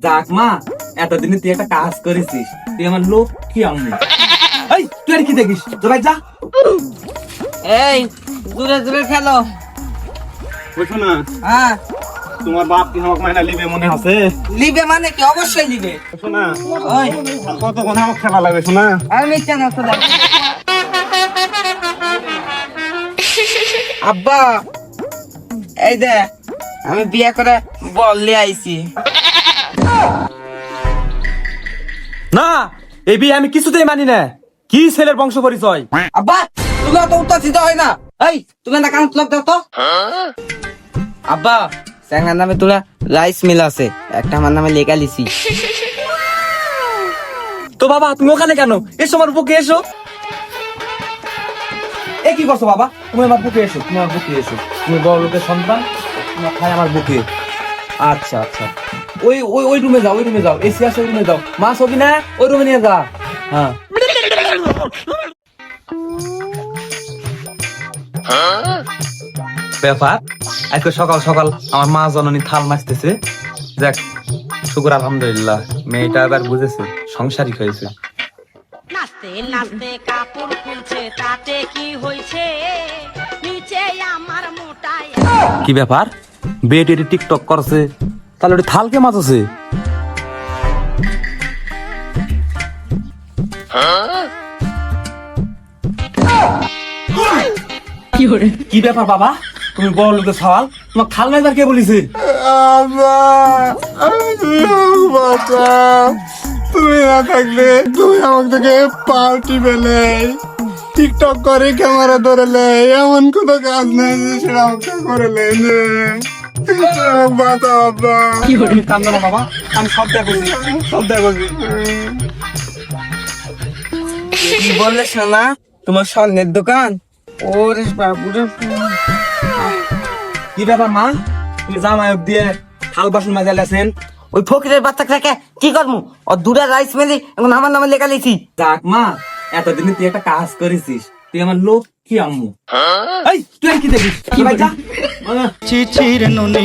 যাক মা এতদিনে তুই একটা কাজ করেছিস তুই আমার লোক কি আম্মু এই তুই আর কি দেখিস? জবাই যা। এই দূরে দূরে খেলো। বুঝছ না হ্যাঁ। তোমার বাপ কি আমাকে মাইনা লিবে মনে আছে? লিবে মানে কি? অবশ্যই লিবে। বুঝছ না ওই। কতক্ষণ আমাকে খেলা লাগবে শোনা। আর মিথ্যা না তো দেখ। আব্বা এই দে আমি বিয়ে করে বল নিয়ে আইছি। না এই বিয়ে আমি কিছুতেই মানি না। কি ছেলের বংশ পরিচয়? আব্বা তুমি অত উত্তর দিতে হয় না। এই তুমি না কান তুলে দাও তো। আব্বা স্যাঙ্গার নামে তোরা রাইস মিল আছে। একটা আমার নামে লেখা লিছি তো বাবা তুমি ওখানে কেন? এসো আমার বুকে এসো। এ কি করছ বাবা? তুমি আমার বুকে এসো তুমি আমার বুকে এসো। তুমি বড় লোকের সন্তান তোমার খায় আমার বুকে। আচ্ছা আচ্ছা। ওই ওই ওই রুমে যাও ওই রুমে যাও। এসি আছে ওই রুমে যাও। মা সবি না ওই রুমে নিয়ে যা। হ্যাঁ। ব্যাপার? আজকে সকাল সকাল আমার মা জননী থাল মাছতেছে দেখ শুকুর আলহামদুলিল্লাহ। মেয়েটা এবার বুঝেছে সংসারিক হয়েছে। নাচতে নাচতে কাপড় খুলছে তাতে কি হয়েছে? নিচে আমার মোটায় কি ব্যাপার? বেড এটি টিকটক করছে তাহলে ওটি থালকে মাছছে কি ব্যাপার বাবা? তুমি বড় লোকের সওয়াল তোমার খাল মাইবার কে বলিছে? তুমি না থাকলে তুমি আমাকে থেকে পার্টি পেলে। টিকটক করে ক্যামেরা ধরেলে এমন কোনো কাজ নেই যে সেটা আমাকে কান্দো না বাবা আমি সব দেখছি সব দেখছি কি বললে শোনা তোমার স্বর্ণের দোকান? ওরে বাবুরে কি ব্যাপার মা? তুমি জামায়ক দিয়ে থাল বাসন মাজাল আছেন ওই ফকিরের বাচ্চাটাকে কি করব? ও দুটা রাইস মেলি এখন আমার নামে লেখা লিছি যাক মা এতদিনে তুই একটা কাজ করেছিস তুই আমার লোক কি আম্মু এই তুই আর কি দেখিস? কি ভাই যা ছি ছিরে নুনি